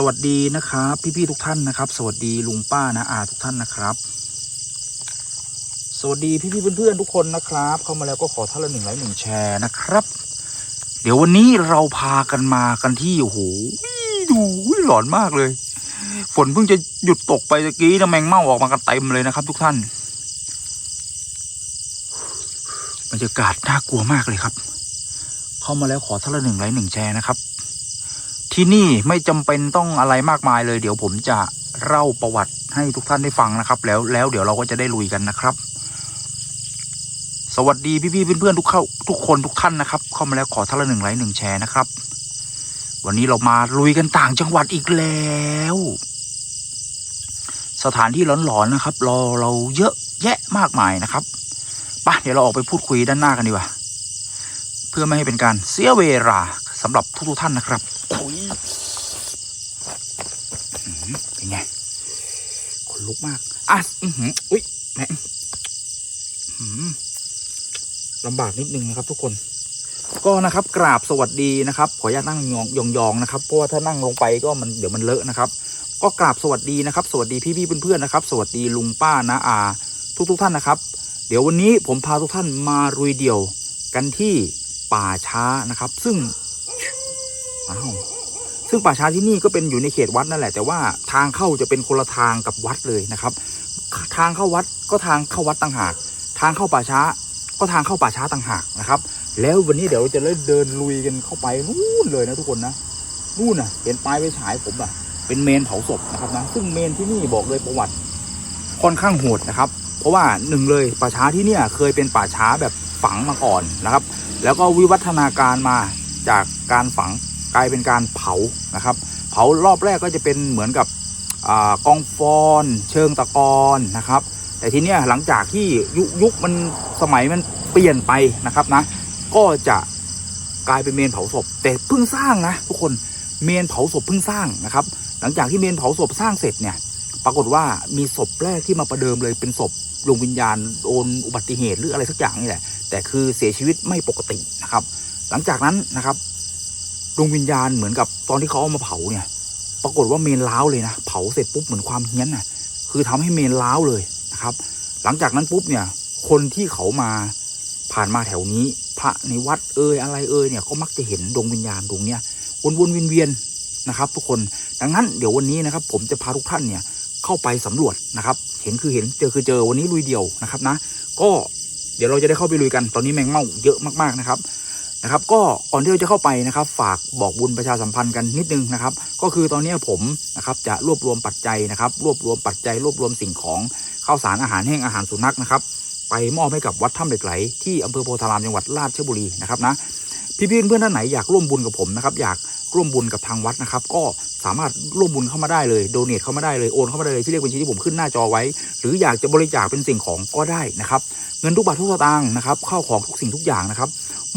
สวัสดีนะครับ พี่ๆทุกท่านนะครับ สวัสดีลุงป้านะอาทุกท่านนะครับ สวัสดีพี่ๆเพื่อนๆทุกคนนะครับ เข้ามาแล้วก็ขอท่านละหนึ่งไลค์หนึ่งแชร์นะครับ เดี๋ยววันนี้เราพากันมากันที่โอ้โหดูหลอนมากเลย ฝนเพิ่งจะหยุดตกไปตะกี้นะแมงเม่าออกมากันเต็มเลยนะครับ ทุกท่านบรรยากาศน่ากลัวมากเลยครับ เข้ามาแล้วขอท่านละหนึ่งไลค์หนึ่งแชร์นะครับ ที่นี่ไม่จำเป็นต้องอะไรมากมายเลย เดี๋ยวผมจะเล่าประวัติให้ทุกท่านได้ฟังนะครับ แล้วแล้วเดี๋ยวเราก็จะได้ลุยกันนะครับ สวัสดีพี่ๆเพื่อนๆทุกเข้าทุกคนทุกท่านนะครับ เข้ามาแล้วขอท่านละหนึ่งไลค์หนึ่งแชร์นะครับ วันนี้เรามาลุยกันต่างจังหวัดอีกแล้ว สถานที่หลอนๆนะครับราเราเยอะแยะมากมายนะครับไปเดี๋ยวเราออกไปพูดคุยด้านหน้ากันดีกว่าเพื่อไม่ให้เป็นการเสียเวลา สำหรับทุกๆท่านนะครับโอ้ยอื้อหือเป็นไงขนลุกมากอะอือหืออุ้ยแม่งอื้อหือลำบากนิดนึงนะครับ ทุกคน ก็นะครับ กราบสวัสดีนะครับ ขออนุญาตนั่งยองยองๆนะครับ เพราะว่าถ้านั่งลงไปก็มันเดี๋ยวมันเลอะนะครับ ก็กราบสวัสดีนะครับ สวัสดีพี่ๆเพื่อนๆนะครับ สวัสดีลุงป้านะอา ทุกๆท่านนะครับ เดี๋ยววันนี้ผมพาทุกท่านมารุยเดี่ยวกันที่ป่าช้านะครับ ซึ่ง อ้าวซึ่งป่าช้าที่นี่ก็เป็นอยู่ในเขตวัดนั่นแหละ แต่ว่าทางเข้าจะเป็นคนละทางกับวัดเลยนะครับ ทางเข้าวัดก็ทางเข้าวัดต่างหาก ทางเข้าป่าช้า ก็ทางเข้าป่าช้าต่างหากนะครับ แล้ววันนี้เดี๋ยวเราจะเดินลุยกันเข้าไปนู่นเลยนะทุกคนนะนู่นน่ะ เห็นปลายไฟฉายผมอะ เป็นเมนเผาศพนะครับนะ ซึ่งเมนที่นี่บอกเลยประวัติค่อนข้างโหดนะครับ เพราะว่าหนึ่งเลยป่าช้าที่เนี่ยเคยเป็นป่าช้าแบบฝังมาก่อนนะครับ แล้วก็วิวัฒนาการมาจากการฝัง กลายเป็นการเผานะครับ เผารอบแรกก็จะเป็นเหมือนกับอกองฟอนเชิงตะกอนนะครับ แต่ทีเนี้ยหลังจากที่ยุคยุคมันสมัยมันเปลี่ยนไปนะครับนะ ก็จะกลายเป็นเมนเผาศพ แต่เพิ่งสร้างนะทุกคนเมนเผาศพเพิ่งสร้างนะครับ หลังจากที่เมนเผาศพสร้างเสร็จเนี่ย ปรากฏว่ามีศพแรกที่มาประเดิมเลยเป็นศพดวงวิญญาณโอนอุบัติเหตุหรืออะไรสักอย่างนี่แหละแต่คือเสียชีวิตไม่ปกตินะครับ หลังจากนั้นนะครับ ดวงวิญญาณเหมือนกับตอนที่เขาเอามาเผาเนี่ย ปรากฏว่าเมนล้าวเลยนะ เผาเสร็จปุ๊บเหมือนความเฮี้ยนน่ะ คือทำให้เมนล้าวเลยนะครับ หลังจากนั้นปุ๊บเนี่ย คนที่เขามาผ่านมาแถวนี้ พระในวัดเอ่ยอะไรเอ่ยเนี่ยก็มักจะเห็นดวงวิญญาณดวงเนี้ยวนวนๆเวียนๆนะครับ ทุกคนดังนั้นเดี๋ยววันนี้นะครับ ผมจะพาทุกท่านเนี่ยเข้าไปสำรวจนะครับ เห็นคือเห็นเจอคือเจอวันนี้ลุยเดียวนะครับนะ ก็เดี๋ยวเราจะได้เข้าไปลุยกันตอนนี้แมงเม่าเยอะมากๆนะครับ นะครับก็ก่อนที่เราจะเข้าไปนะครับ ฝากบอกบุญประชาสัมพันธ์กันนิดนึงนะครับ ก็คือตอนนี้ผมนะครับจะรวบรวมปัจจัยนะครับ รวบรวมปัจจัย รวบรวมสิ่งของข้าวสารอาหารแห้งอาหารสุนัขนะครับ ไปมอบให้กับวัดถ้ำเหล็กไหลที่อำเภอโพธารามจังหวัดราชบุรีนะครับนะพี่ๆเพื่อนท่านไหนอยากร่วมบุญกับผมนะครับอยากร่วมบุญกับทางวัดนะครับ ก็สามารถร่วมบุญเข้ามาได้เลยโดเนทเข้ามาได้เลยโอนเข้ามาได้เลยที่เลขบัญชีที่ผมขึ้นหน้าจอไว้ หรืออยากจะบริจาคเป็นสิ่งของก็ได้นะครับ เงินทุกบาททุกสตางค์นะครับข้าวของทุกสิ่งทุกอย่างนะครับ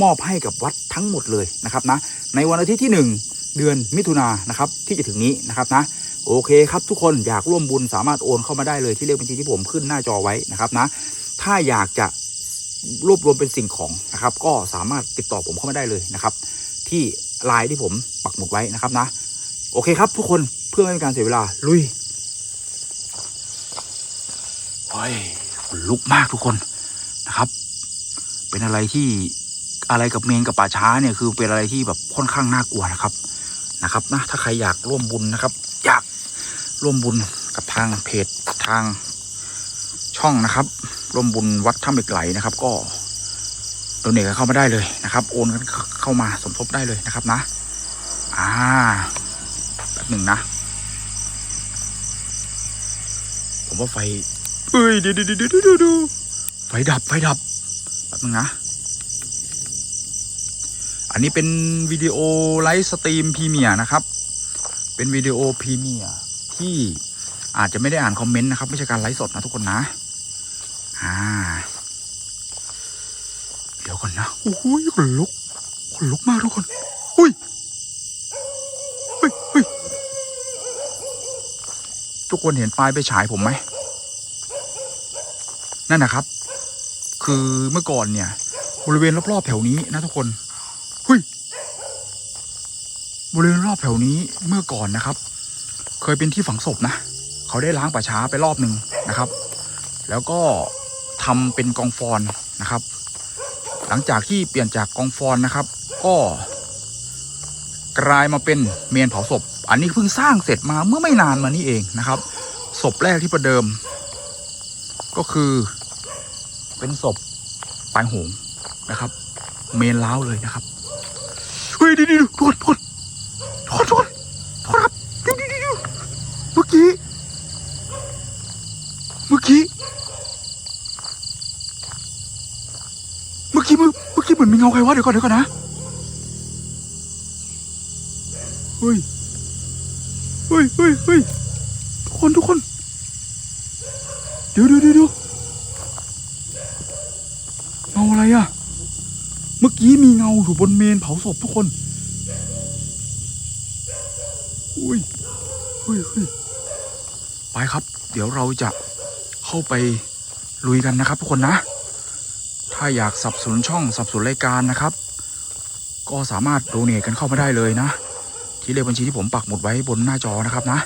มอบให้กับวัดทั้งหมดเลยนะครับนะในวันอาทิตย์ที่หนึ่งเดือนมิถุนายนนะครับที่จะถึงนี้นะครับนะโอเคครับทุกคนอยากร่วมบุญสามารถโอนเข้ามาได้เลยที่เลขบัญชีที่ผมขึ้นหน้าจอไว้นะครับนะถ้าอยากจะรวบรวมเป็นสิ่งของนะครับก็สามารถติดต่อผมเข้ามาได้เลยนะครับ ที่ไลน์ที่ผมปักหมุดไว้นะครับนะ โอเคครับทุกคนเพื่อไม่เป็นการเสียเวลาลุยเฮ้ยลุกมากทุกคน นะครับ เป็นอะไรที่อะไรกับเมนกับป่าช้าเนี่ยคือเป็นอะไรที่แบบค่อนข้างน่ากลัวนะครับนะครับนะถ้าใครอยากร่วมบุญนะครับ อยากร่วมบุญกับทางเพจทางช่องนะครับ ร่วมบุญวัดถ้ำเหล็กไหลนะครับ ก็โดเนทกันเข้ามาได้เลยนะครับ โอนกันเข้ามาสมทบได้เลยนะครับนะ อ่าแบบหนึ่งนะ ผมว่าไฟ เอ้ยดี๋ยวเดี๋ยวเดี๋ยวเดี๋ยวเดี๋ยว ไฟดับไฟดับแบบนึงนะ อันนี้เป็นวิดีโอไลฟ์สตรีมพรีเมียร์นะครับ เป็นวิดีโอพรีเมียร์ที่อาจจะไม่ได้อ่านคอมเมนต์นะครับ ไม่ใช่การไลฟ์สดนะทุกคนนะ อ่า เดี๋ยวก่อนนะโอ้โหขนลุกขนลุกมากทุกคนอุ้ยเฮ้ยเฮ้ยทุกคนเห็นไฟล์ไปฉายผมไหมนั่นนะครับ คือเมื่อก่อนเนี่ย บริเวณรอบๆแถวนี้นะทุกคนเฮ้ยบริเวณรอบแถวนี้เมื่อก่อนนะครับ เคยเป็นที่ฝังศพนะเขาได้ล้างป่าช้าไปรอบหนึ่งนะครับ แล้วก็ทำเป็นกองฟอนนะครับ หลังจากที่เปลี่ยนจากกองฟอนนะครับ ก็กลายมาเป็นเมนเผาศพ อันนี้เพิ่งสร้างเสร็จมาเมื่อไม่นานมานี้เองนะครับ ศพแรกที่ประเดิม ก็คือ เป็นศพปายโหงนะครับ เมนล้าวเลยนะครับเฮ้ยดิดิดิทุกคนทุกคนทุกคนทุกคนทุกคนครับดิดิดิดิเมื่อกี้ เมื่อกี้ เมื่อกี้เมื่อเมื่อกี้เหมือนมีเงาใครวะเดี๋ยวก่อนเดี๋ยวก่อนนะเฮ้ย เฮ้ยเฮ้ยเฮ้ยทุกคนทุกคน เดี๋ยวเดี๋ยวเดี๋ยวเดี๋ยวเงาอะไรอะเมื่อกี้มีเงา อยู่บนเมนเผาศพทุกคน อุ้ยเฮ้ยเฮ้ยไปครับ เดี๋ยวเราจะเข้าไปลุยกันนะครับทุกคนนะ ถ้าอยากสับสนช่องสับสนรายการนะครับ ก็สามารถโดเนทกันเข้ามาได้เลยนะ ที่เลขบัญชีที่ผมปักหมุดไว้บนหน้าจอนะครับนะ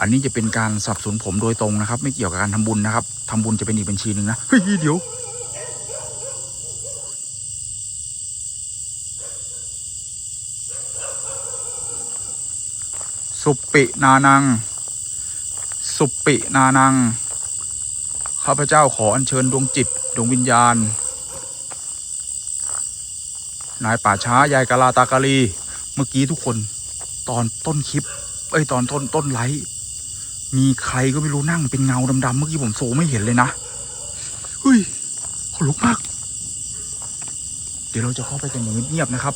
อันนี้จะเป็นการสับสนุนผมโดยตรงนะครับ ไม่เกี่ยวกับการทำบุญนะครับทำบุญจะเป็นอีกบัญชีหนึ่งนะ เฮ้ยเดี๋ยว สุปินานัง สุปปินานัง ข้าพเจ้าขออัญเชิญดวงจิตดวงวิญญาณ นายป่าช้ายายกาลาตากาลี เมื่อกี้ทุกคนตอนต้นคลิป เอ้ยตอนต้นต้นไลฟ์มีใครก็ไม่รู้นั่งเป็นเงาดำๆเมื่อกี้ผมโซไม่เห็นเลยนะเฮ้ยขนลุกมาก เดี๋ยวเราจะเข้าไปกันอย่างเงียบๆนะครับ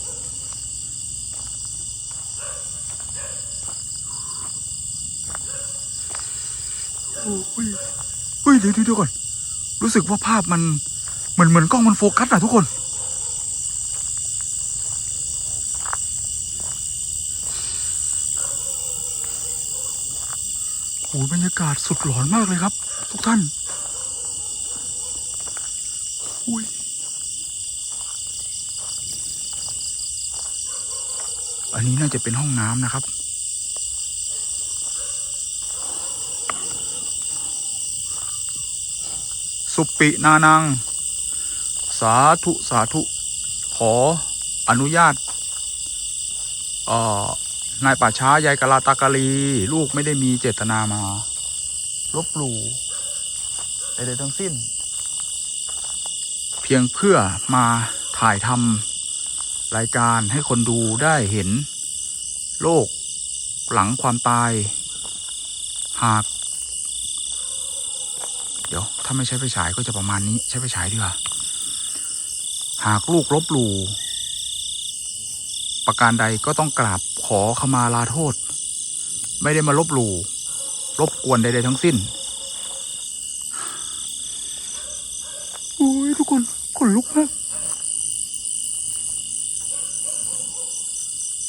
อ้ยเฮ้ยเดี๋ยวเดี๋ยวเดี๋ยวก่อน รู้สึกว่าภาพมันเหมือนเหมือนกล้องมันโฟกัสอะทุกคน โอ้ยบรรยากาศสุดหลอนมากเลยครับ ทุกท่านอุ้ยอันนี้น่าจะเป็นห้องน้ำนะครับ สุปินานัง สาธุ สาธุ ขออนุญาตนายป่าช้ายายกะลาตากาลี ลูกไม่ได้มีเจตนามา ลบหลู่ใดๆทั้งสิ้น เพียงเพื่อมาถ่ายทำรายการให้คนดูได้เห็น โลกหลังความตาย หาก ดี๋ยวถ้าไม่ใช้ไฟฉายก็จะประมาณนี้ใช้ไฟฉายดีกว่าหากลูกลบหลู่ประการใดก็ต้องกราบขอขมาลาโทษ ไม่ได้มาลบหลู่รบกวนใดๆทั้งสิ้นโอ้ยทุกคนขนลุกมาก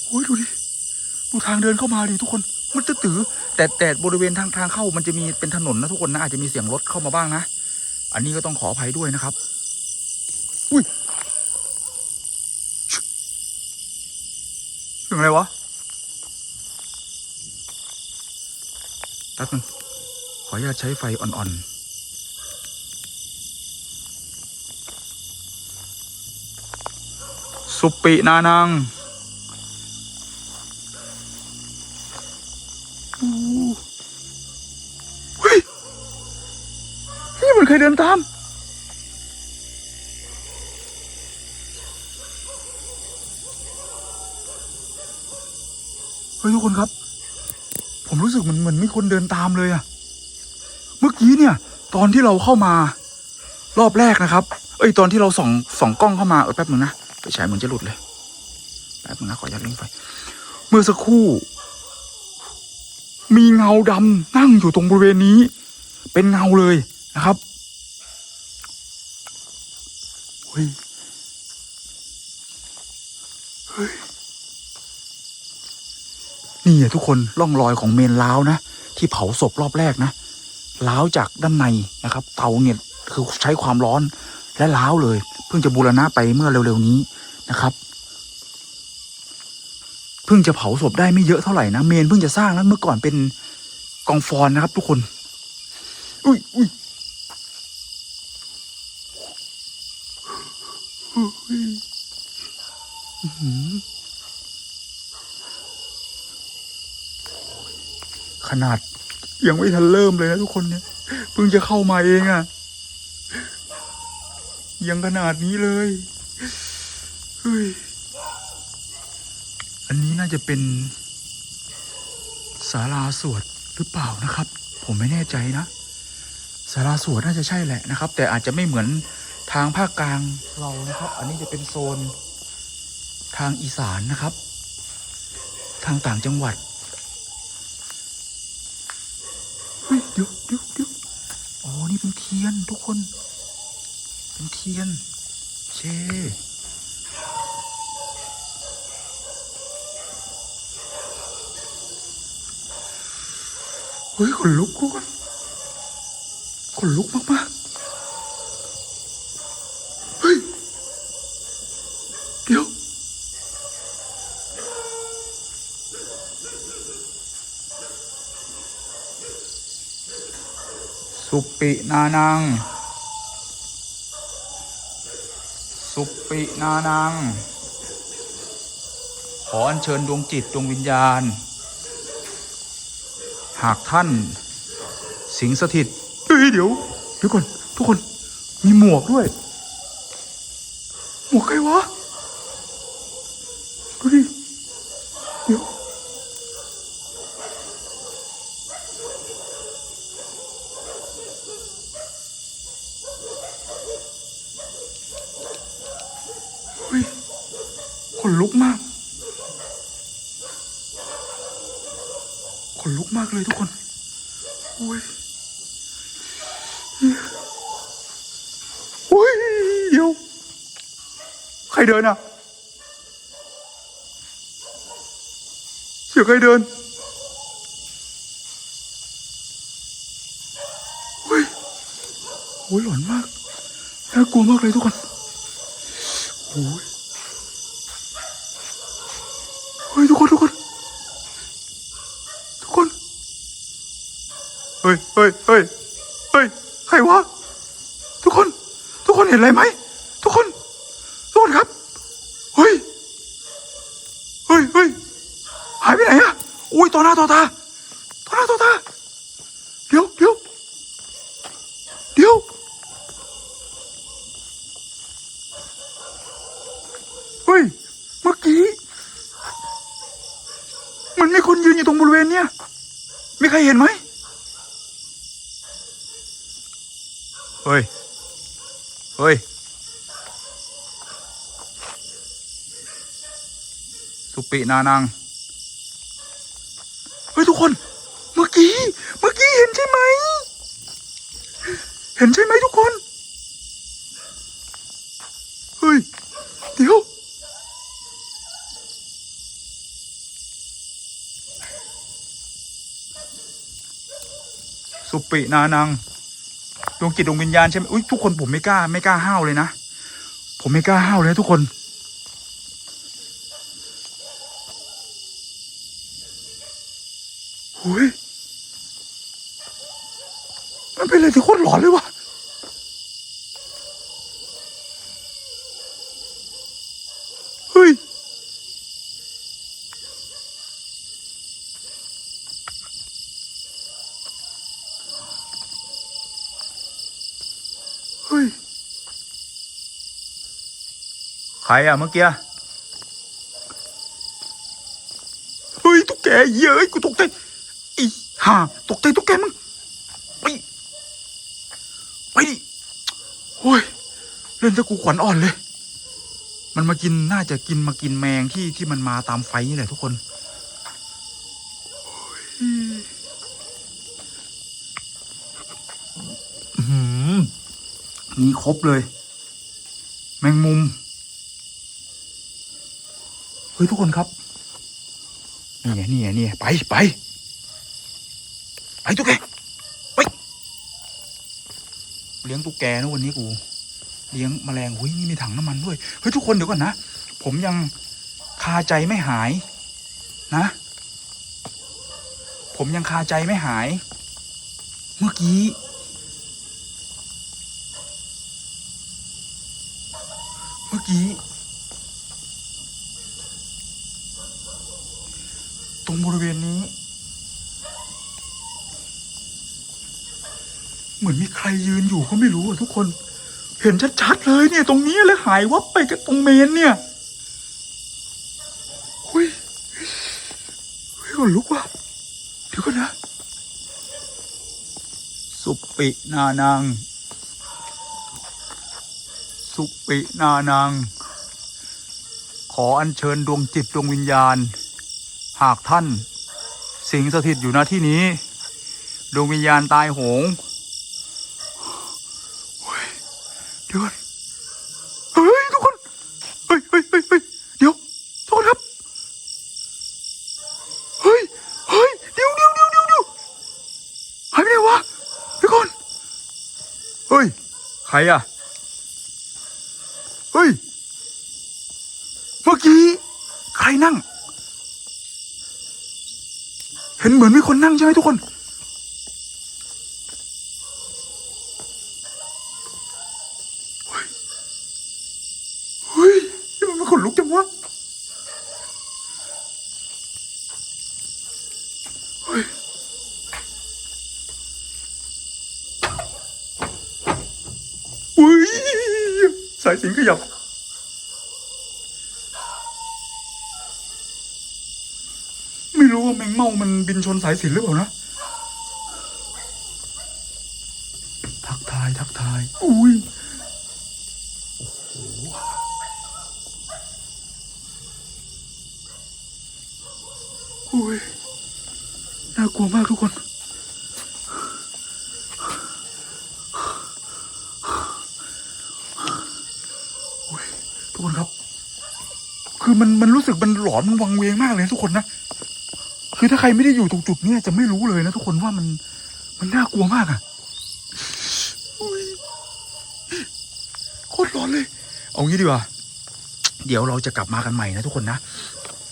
โอ้ยดูดิ ดูทางเดินเข้ามาดิทุกคน มันจะตือ แต่แต่บริเวณทางทางเข้ามันจะมีเป็นถนนนะทุกคนนะอาจจะมีเสียงรถเข้ามาบ้างนะ อันนี้ก็ต้องขออภัยด้วยนะครับ อุ้ยชิเสียงอะไรวะแป๊บนึงขออนุญาตใช้ไฟอ่อนๆสุปปินานัง เฮ้ย นี่เดินตาม เฮ้ยทุกคนครับ ผมรู้สึกเหมือนเหมือนมีคนเดินตามเลยอะเมื่อกี้เนี่ย ตอนที่เราเข้ามารอบแรกนะครับ เอ้ยตอนที่เราส่องส่องกล้องเข้ามาเออแป๊บหนึ่งนะไปฉายเหมือนจะหลุดเลยแป๊บหนึงนะขออนุญาตเล่งไฟเมื่อสักครู่ มีเงาดำนั่งอยู่ตรงบริเวณนี้ เป็นเงาเลยนะครับเฮ้ย เฮ้ย นี่อะทุกคนร่องรอยของเมนล้าวนะ ที่เผาศพรอบแรกนะล้าวจากด้านในนะครับ เตาเนี่ยคือใช้ความร้อนและล้าวเลย เพิ่งจะบูรณะไปเมื่อเร็วๆนี้นะครับเพิ่งจะเผาศพได้ไม่เยอะเท่าไหร่นะเมนเพิ่งจะสร้างนั้นเมื่อก่อนเป็นกองฟอนนะครับ ทุกคน อุ้ยอุ้ยอุ้ยอื้อหือ ขนาด ยังไม่ทันเริ่มเลยนะทุกคนเนี่ยเพิ่งจะเข้ามาเองอะยังขนาดนี้เลยเฮ้ยอันนี้น่าจะเป็นศาลาสวดหรือเปล่านะครับ ผมไม่แน่ใจนะศาลาสวดน่าจะใช่แหละนะครับ แต่อาจจะไม่เหมือน ทางภาคกลางเรานะครับ อันนี้จะเป็นโซนทางอีสานนะครับ ทางต่างจังหวัดเฮ้ยเดี๋ยวเดี๋ยวเดี๋ยวอ๋อ นี่เป็นเทียนทุกคน เป็นเทียน เช่เฮ้ยขนลุกทุกคนขนลุกมาก ๆ เฮ้ย เดี๋ยว สุปินานัง สุปินานัง ขออัญเชิญดวงจิตดวงวิญญาณ หากท่าน สิงสถิตเฮ้ยเดี๋ยวเดี๋ยวก่อนทุกคนมีหมวกด้วย หมวกใครวะ ดูดิ เดี๋ยว เฮ้ยขนลุกมาก ขนลุกมากเลยทุกคน โอ้ยโอ้ย เดี๋ยว ใคร เดินอะเสียงใครเดินเฮ้ยโอ้ยหลอนมากน่ากลัวมากเลยทุกคนโอ้ยเฮ้ยทุกคนทุกคนทุกคนเฮ้ยเฮ้ยเฮ้ยเฮ้ยใครวะทุกคน ทุกคนเห็นอะไรไหม ทุกคน ทุกคนครับ เฮ้ย เฮ้ยเฮ้ยหายไปไหนอะอุ้ย ต่อหน้าต่อตาต่อหน้าต่อตาเดี๋ยวเดี๋ยวเดี๋ยวเฮ้ยเมื่อกี้มันมีคนยืนอยู่ตรงบริเวณเนี้ยมีใครเห็นไหมเฮ้ยเฮ้ยสุปินานัง เฮ้ยทุกคน เมื่อกี้ เมื่อกี้เห็นใช่ไหม เห็นใช่ไหมทุกคน เฮ้ย เดี๋ยว สุปินานังดวงจิตดวงวิญญาณใช่ไหมอุ้ยทุกคนผมไม่กล้า ไม่กล้าห้าวเลยนะ ผมไม่กล้าห้าวเลยทุกคนหุยมันเป็นอะไรที่โคตรหลอนเลยวะเฮ้ย เฮ้ย ใค รอะเมื่อกี้เฮ้ยตุ๊กแกเย้ยกูตกใจอ้ห่าตกใจตุ๊กแกมึงไปไปดิโอ้ยเล่นซะกูขวัญอ่อนเลย มันมากินน่าจะกินมากินแมงที่ที่มันมาตามไฟนี่แหละทุกคนโอ้ยอื้อหือมีครบเลย แมงมุม เฮ้ยทุกคนครับนี่ไงนี่ไงนี่ไงไปไปไปตุ๊กแกไปเลี้ยงตุ๊กแกนะวันนี้กู เลี้ยงแมลงหุ้ยนี่มีถังน้ำมันด้วยเฮ้ยทุกคนเดี๋ยวก่อนนะผมยังคาใจไม่หายนะ ผมยังคาใจไม่หาย เมื่อกี้ เมื่อกี้ ตรงบริเวณนี้ เห มือนมีใครยืนอยู่ก็ไม่รู้อะทุกคน เห็นชัดๆเลยเนี่ย ตรงนี้แล้วหายวับไปกับตรงเมนเนี่ยหุยเฮ้ยขนลุกว่ะเดี๋ยวก่อนนะ สุปินานัง สุปินานัง ขออัญเชิญดวงจิตดวงวิญญาณ หากท่าน สิงสถิตอยู่ณที่นี้ดวงวิญญาณตายโหงเฮ้ยเดี๋ยวก่อนเฮ้ยทุกคนเฮ้ยเฮ้ยเฮ้ยเฮ้ยเดี๋ยวทุกคนครับเฮ้ยเฮ้ยเดี๋ยวเดี๋ยวเดี๋ยวเดี๋ยวเดี๋ยวหายไปไหนวะเดี๋ยวก่อนเฮ้ยใครอะเฮ้ยเมื่อกี้ใครนั่ง เห็นเหมือนมีคนนั่งใช่ไหมทุกคน เฮ้ย เฮ้ยนี่มันเป็นขนลุกจังวะ เฮ้ย เฮ้ย สา ยสิงขยับไม่รู้ว่าแมงเม่ามันบินชนสายสินหรือเปล่านะ ทักทายทักทาย อุ้ยโอ้โหอุ้ยน่ากลัวมากทุกคน โอ้ย ทุกคนครับ คือมันมันรู้สึ กมันหลอนมันวังเวงมากเลยทุกคนนะ คือถ้าใครไม่ได้อยู่ตรงจุดเนี้ยจะไม่รู้เลยนะทุกคนว่ามันมันน่ากลัวมากอะ่ะโคตรร้อนเลย เอางี้ดีกว่า เดี๋ยวเราจะกลับมากันใหม่นะทุกคนนะ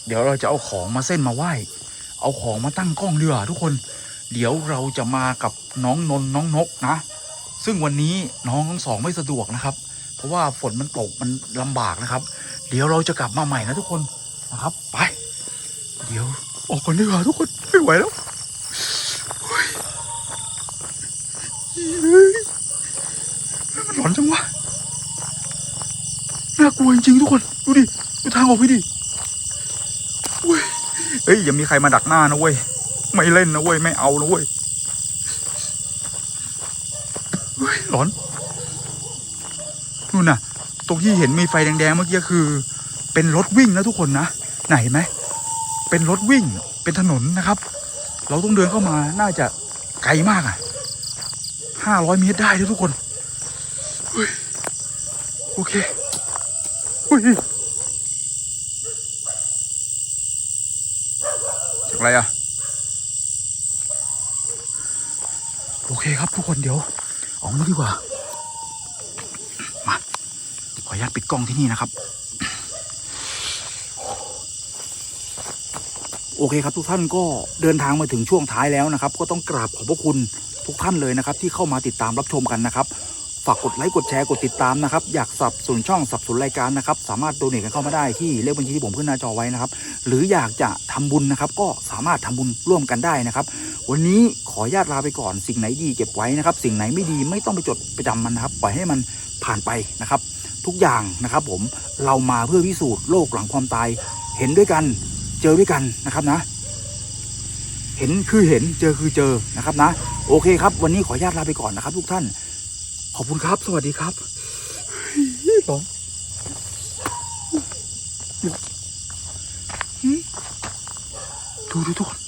เดี๋ยวเราจะเอาของมาเส้นมาไหว้ เอาของมาตั้งกล้องดีกว่าทุกคน เดี๋ยวเราจะมากับน้องนนน้องนกนะ ซึ่งวันนี้น้องทั้งสองไม่สะดวกนะครับ เพราะว่าฝนมันตกมันลำบากนะครับ เดี๋ยวเราจะกลับมาใหม่นะทุกคน นะครับ ไป เดี๋ยวออกก่อนดีกว่าทุกคนไม่ไหวแล้วเฮ้ยเฮ้ยมันหลอนจังวะน่ากลัวจริงๆทุกคน ดูดิดูทางออกพี่ดิเว้ยเฮ้ยอย่ามีใครมาดักหน้านะเว้ยไม่เล่นนะเว้ยไม่เอานะเว้ยเฮ้ยหลอนนู่นน่ะ ตรงที่เห็นมีไฟแดงๆเมื่อกี้คือ เป็นรถวิ่งนะทุกคนนะ ไหนเห็นไหมเป็นรถวิ่งเป็นถนนนะครับ เราต้องเดินเข้ามาน่าจะไกลมากอะห้าร้อยเมตรได้ทุกคนเฮ้ยโอเคเฮ้ยจากอะไรอะ โอเคครับทุกคนเดี๋ยวเอางี้ดีกว่า มา ขออนุญาตปิดกล้องที่นี่นะครับ โอเคครับทุกท่านก็เดินทางมาถึงช่วงท้ายแล้วนะครับ ก็ต้องกราบขอบพระคุณทุกท่านเลยนะครับ ที่เข้ามาติดตามรับชมกันนะครับ ฝากกดไลค์กดแชร์กดติดตามนะครับ อยากสับสนุนช่องสับสนุนรายการนะครับ สามารถโดเนทกันเข้ามาได้ที่เลขบัญชีที่ผมขึ้นหน้าจอไว้นะครับ หรืออยากจะทำบุญนะครับ ก็สามารถทำบุญร่วมกันได้นะครับ วันนี้ขอญาตลาไปก่อนสิ่งไหนดีเก็บไว้นะครับ สิ่งไหนไม่ดีไม่ต้องไปจดประจำมันนะครับ ปล่อยให้มันผ่านไปนะครับ ทุกอย่างนะครับ ผมเรามาเพื่อพิสูจน์โลกหลังความตายเห็นด้วยกัน เจอด้วยกันนะครับนะ เห็นคือเห็นเจอคือเจอนะครับนะ โอเคครับ วันนี้ขออนุญาตลาไปก่อนนะครับ ทุกท่าน ขอบคุณครับ สวัสดีครับร้อนเดี๋ยวหืมดูดูทุกคน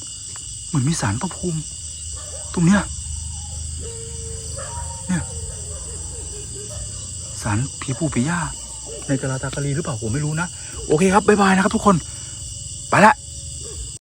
เหมือนมีสารพระภูมิ ตรงเนี้ยเนี่ยสารผีปู่ผีย่าในกาลาตากาลีหรือเปล่าผมไม่รู้นะ โอเคครับ บ๊ายบายนะครับทุกคน ไปละ